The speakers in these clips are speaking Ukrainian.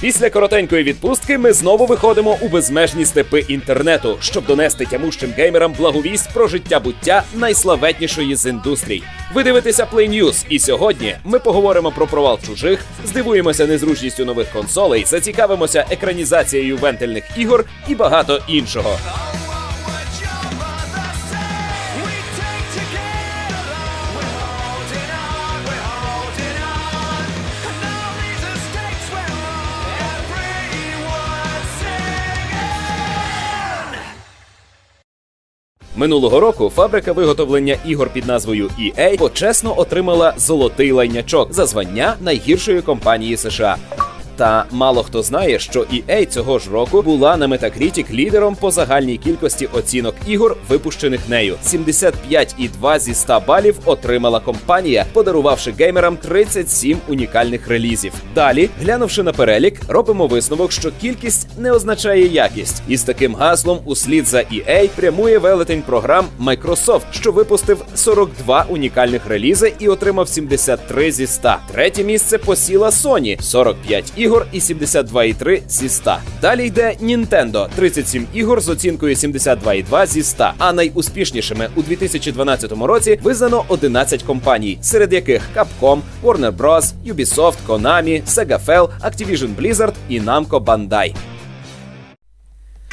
Після коротенької відпустки ми знову виходимо у безмежні степи інтернету, щоб донести тямущим геймерам благовість про життя буття найславетнішої з індустрій. Ви дивитеся Play News, і сьогодні ми поговоримо про провал чужих, здивуємося незручністю нових консолей, зацікавимося екранізацією вентильних ігор і багато іншого. Минулого року фабрика виготовлення ігор під назвою EA почесно отримала золотий лайнячок за звання найгіршої компанії США. Та мало хто знає, що EA цього ж року була на Metacritic лідером по загальній кількості оцінок ігор, випущених нею. 75,2 зі 100 балів отримала компанія, подарувавши геймерам 37 унікальних релізів. Далі, глянувши на перелік, робимо висновок, що кількість не означає якість. І з таким гаслом услід за EA прямує велетень програм Microsoft, що випустив 42 унікальних релізи і отримав 73 зі 100. Третє місце посіла Sony 45 ігор і 72,3 зі 100. Далі йде Nintendo 37 ігор з оцінкою 72,2 зі 100. А найуспішнішими у 2012 році визнано 11 компаній, серед яких Capcom, Warner Bros., Ubisoft, Konami, Sega Fel, Activision Blizzard і Namco Bandai.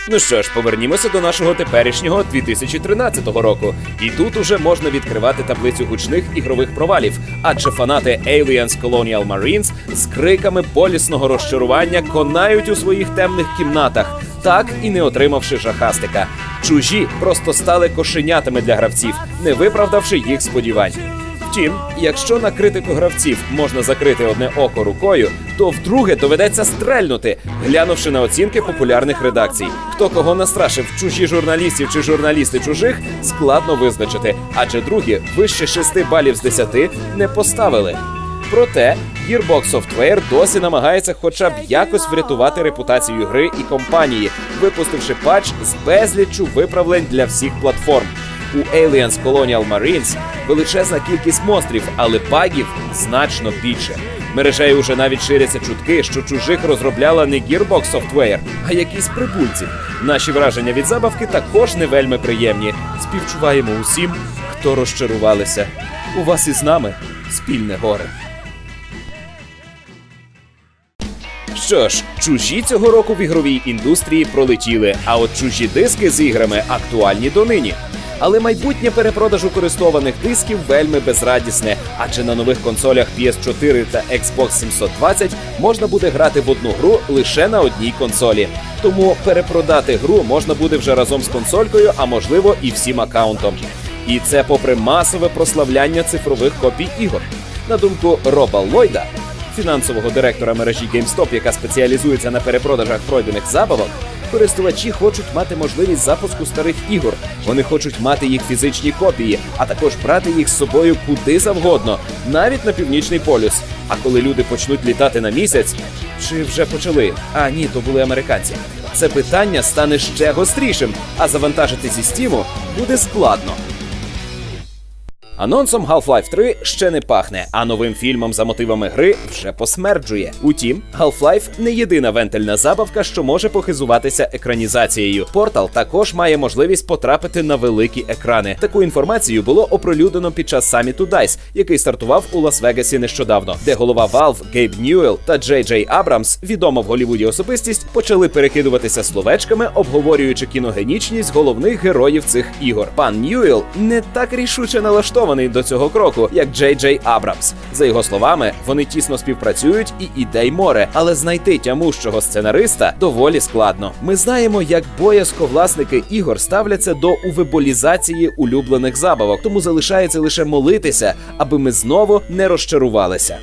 Ну що ж, повернімося до нашого теперішнього 2013 року. І тут уже можна відкривати таблицю гучних ігрових провалів, адже фанати Aliens Colonial Marines з криками болісного розчарування конають у своїх темних кімнатах, так і не отримавши жахастика. Чужі просто стали кошенятами для гравців, не виправдавши їх сподівань. Втім, якщо на критику гравців можна закрити одне око рукою, то вдруге доведеться стрельнути, глянувши на оцінки популярних редакцій. Хто кого настрашив, чужі журналістів чи журналісти чужих, складно визначити, адже другі вище 6 балів з 10 не поставили. Проте Gearbox Software досі намагається хоча б якось врятувати репутацію гри і компанії, випустивши патч з безліччю виправлень для всіх платформ. У Aliens Colonial Marines величезна кількість монстрів, але багів значно більше. Мережею вже навіть ширяться чутки, що чужих розробляла не Gearbox Software, а якісь прибульці. Наші враження від забавки також не вельми приємні. Співчуваємо усім, хто розчарувалися. У вас із нами спільне горе. Що ж, чужі цього року в ігровій індустрії пролетіли, а от чужі диски з іграми актуальні донині. Але майбутнє перепродажу користованих дисків вельми безрадісне, адже на нових консолях PS4 та Xbox 720 можна буде грати в одну гру лише на одній консолі. Тому перепродати гру можна буде вже разом з консолькою, а можливо і всім аккаунтом. І це попри масове прославляння цифрових копій ігор. На думку Роба Ллойда, фінансового директора мережі GameStop, яка спеціалізується на перепродажах пройдених забавок, користувачі хочуть мати можливість запуску старих ігор. Вони хочуть мати їх фізичні копії, а також брати їх з собою куди завгодно, навіть на північний полюс. А коли люди почнуть літати на місяць, чи вже почали? А ні, то були американці. Це питання стане ще гострішим, а завантажити зі стіму буде складно. Анонсом Half-Life 3 ще не пахне, а новим фільмом за мотивами гри вже посмерджує. Утім, Half-Life не єдина вентильна забавка, що може похизуватися екранізацією. Портал також має можливість потрапити на великі екрани. Таку інформацію було оприлюднено під час саміту DICE, який стартував у Лас-Вегасі нещодавно, де голова Valve Гейб Ньюел та Джей Джей Абрамс, відома в Голлівуді особистість, почали перекидуватися словечками, обговорюючи кіногенічність головних героїв цих ігор. Пан Ньюел не так рішуче налаштований до цього кроку, як Джей Джей Абрамс. За його словами, вони тісно співпрацюють і ідей море, але знайти тямущого сценариста доволі складно. Ми знаємо, як боязко власники ігор ставляться до увеболізації улюблених забавок, тому залишається лише молитися, аби ми знову не розчарувалися.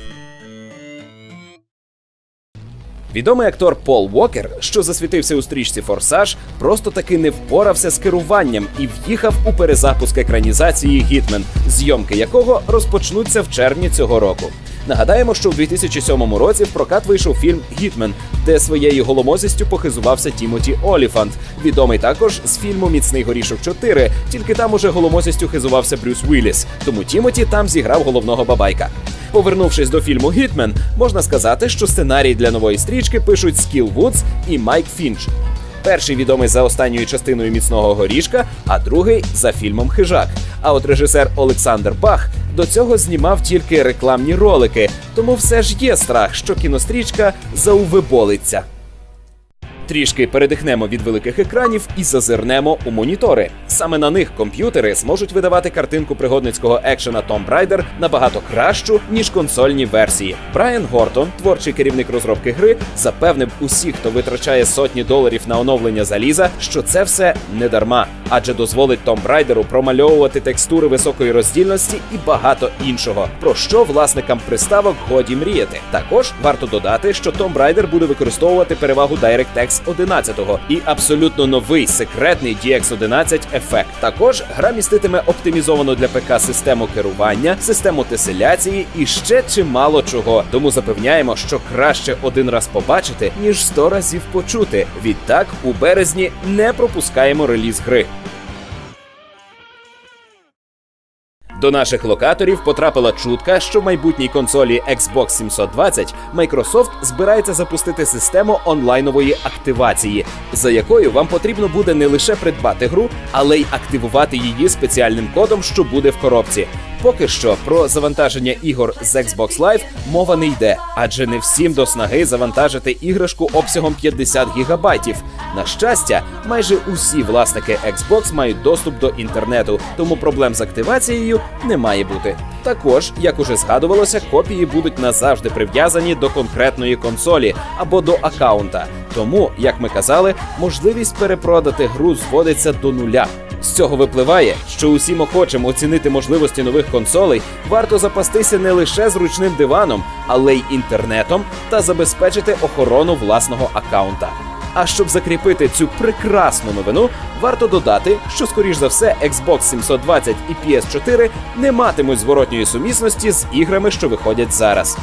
Відомий актор Пол Уокер, що засвітився у стрічці Форсаж, просто таки не впорався з керуванням і в'їхав у перезапуск екранізації Гітмен, зйомки якого розпочнуться в червні цього року. Нагадаємо, що в 2007 році в прокат вийшов фільм Гітмен, де своєю голомозістю похизувався Тімоті Оліфант, відомий також з фільму Міцний горішок 4», тільки там уже голомозістю хизувався Брюс Уілліс, тому Тімоті там зіграв головного бабайка. Повернувшись до фільму Гітмен, можна сказати, що сценарій для нової стрічки пишуть Скіл Вудс і Майк Фінч. Перший відомий за останньою частиною міцного горішка, а другий за фільмом Хижак. А от режисер Олександр Бах до цього знімав тільки рекламні ролики, тому все ж є страх, що кінострічка заувиболиться. Трішки передихнемо від великих екранів і зазирнемо у монітори. Саме на них комп'ютери зможуть видавати картинку пригодницького екшена Tomb Raider набагато кращу, ніж консольні версії. Брайан Гортон, творчий керівник розробки гри, запевнив усіх, хто витрачає сотні доларів на оновлення заліза, що це все не дарма, адже дозволить Tomb Raider промальовувати текстури високої роздільності і багато іншого, про що власникам приставок годі мріяти. Також варто додати, що Tomb Raider буде використовувати перевагу DirectX 11 і абсолютно новий секретний DX11 ефект. Також гра міститиме оптимізовану для ПК систему керування, систему теселяції і ще чимало чого. Тому запевняємо, що краще один раз побачити, ніж сто разів почути. Відтак, у березні не пропускаємо реліз гри. До наших локаторів потрапила чутка, що в майбутній консолі Xbox 720 Microsoft збирається запустити систему онлайнової активації, за якою вам потрібно буде не лише придбати гру, але й активувати її спеціальним кодом, що буде в коробці. Поки що про завантаження ігор з Xbox Live мова не йде, адже не всім до снаги завантажити іграшку обсягом 50 гігабайтів. На щастя, майже усі власники Xbox мають доступ до інтернету, тому проблем з активацією не має бути. Також, як уже згадувалося, копії будуть назавжди прив'язані до конкретної консолі або до аккаунта. Тому, як ми казали, можливість перепродати гру зводиться до нуля. З цього випливає, що усім охочим оцінити можливості нових консолей варто запастися не лише зручним диваном, але й інтернетом та забезпечити охорону власного аккаунта. А щоб закріпити цю прекрасну новину, варто додати, що скоріш за все Xbox 720 і PS4 не матимуть зворотньої сумісності з іграми, що виходять зараз.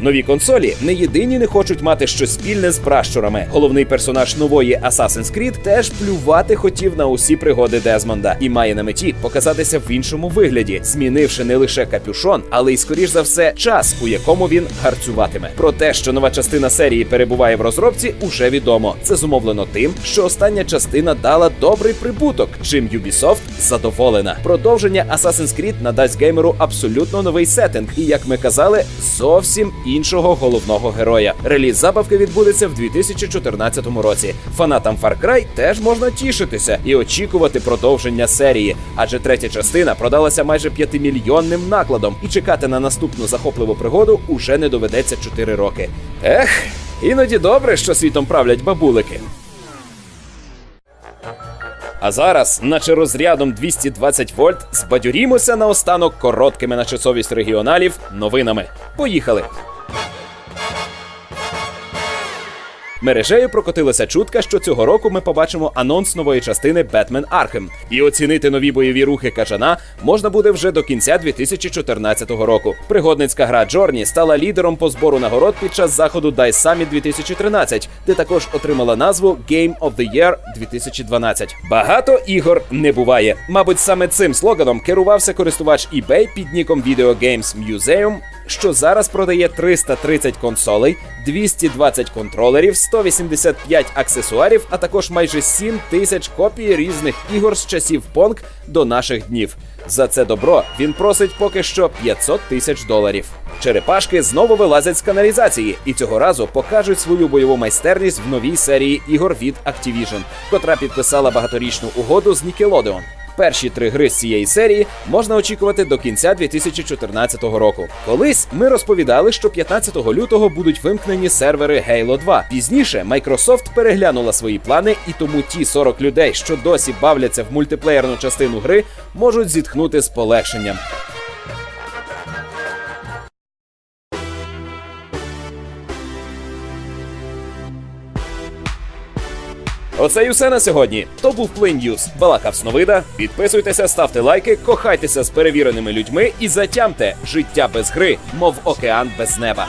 Нові консолі не єдині не хочуть мати щось спільне з пращурами. Головний персонаж нової Assassin's Creed теж плювати хотів на усі пригоди Дезмонда і має на меті показатися в іншому вигляді, змінивши не лише капюшон, але й скоріш за все час, у якому він гарцюватиме. Про те, що нова частина серії перебуває в розробці, уже відомо. Це зумовлено тим, що остання частина дала добрий прибуток, чим Ubisoft задоволена. Продовження Assassin's Creed надасть геймеру абсолютно новий сеттинг, і як ми казали, зовсім іншого головного героя. Реліз забавки відбудеться в 2014 році. Фанатам Far Cry теж можна тішитися і очікувати продовження серії, адже третя частина продалася майже п'ятимільйонним накладом, і чекати на наступну захопливу пригоду уже не доведеться 4 роки. Ех, іноді добре, що світом правлять бабулики. А зараз, наче розрядом 220 вольт, збадьорімося наостанок короткими на часовість регіоналів новинами. Поїхали! Мережею прокотилася чутка, що цього року ми побачимо анонс нової частини Бетмен Архем. І оцінити нові бойові рухи кажана можна буде вже до кінця 2014 року. Пригодницька гра Джорні стала лідером по збору нагород під час заходу DICE Summit 2013, де також отримала назву Game of the Year 2012. Багато ігор не буває. Мабуть, саме цим слоганом керувався користувач eBay під ніком Video Games Museum, що зараз продає 330 консолей, 220 контролерів, 185 аксесуарів, а також майже 7 тисяч копій різних ігор з часів Pong до наших днів. За це добро він просить поки що 500 тисяч доларів. Черепашки знову вилазять з каналізації і цього разу покажуть свою бойову майстерність в новій серії ігор від Activision, котра підписала багаторічну угоду з Nickelodeon. Перші три гри з цієї серії можна очікувати до кінця 2014 року. Колись ми розповідали, що 15 лютого будуть вимкнені сервери Halo 2. Пізніше Microsoft переглянула свої плани, і тому ті 40 людей, що досі бавляться в мультиплеєрну частину гри, можуть зітхнути з полегшенням. Оце і усе на сьогодні. То був Play News. Балакав Сновида. Підписуйтеся, ставте лайки, кохайтеся з перевіреними людьми і затямте життя без гри, мов океан без неба.